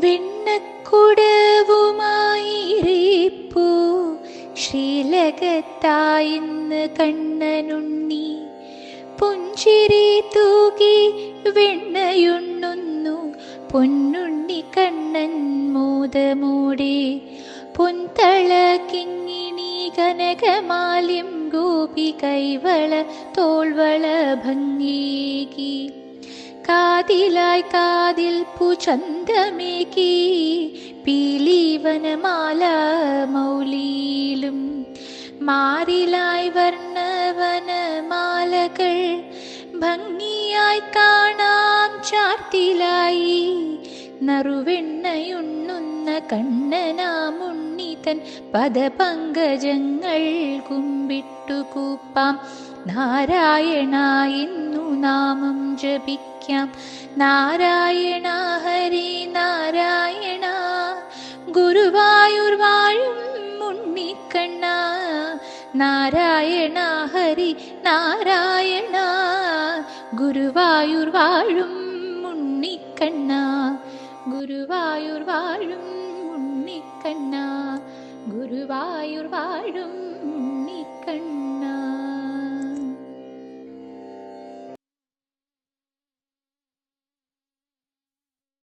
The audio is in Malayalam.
വെണ്ണക്കുടവുമായിരേപ്പു. ശ്രീലകത്തായിന്ന് കണ്ണനുണ്ണി. പുഞ്ചിരി തൂകി വെണ്ണയുണ്ണുന്നു. പൊന്നുണ്ണി കണ്ണൻ മോദമൂടി. പൊന്തള കിങ്ങിണി കനകമാലിം ഗോപി കൈവള തോൾവള ഭംഗീകി കാതിലായി കാതിൽ പുചന്തമേകി പീലീവനമാല മൗലിയിലും മാറിലായി വർണവനമാലകൾ ഭംഗിയായി കാണാം ചാർത്തിലായി. നറുവെണ്ണയുണ്ണുന്ന കണ്ണനാമുണ്ണിതൻ പദപങ്കജങ്ങൾ കുമ്പിട്ടു കൂപ്പാം നാമം ജപിക്കാം. നാരായണ ഹരി നാരായണ. ഗുരുവായൂർ വാഴും മുണ്ണിക്കണ്ണ നാരായണ ഹരി നാരായണ. ഗുരുവായൂർ വാഴും മുണ്ണിക്കണ്ണ ഗുരുവായൂർ വാഴും മുണ്ണിക്കണ്ണ ഗുരുവായൂർ വാഴും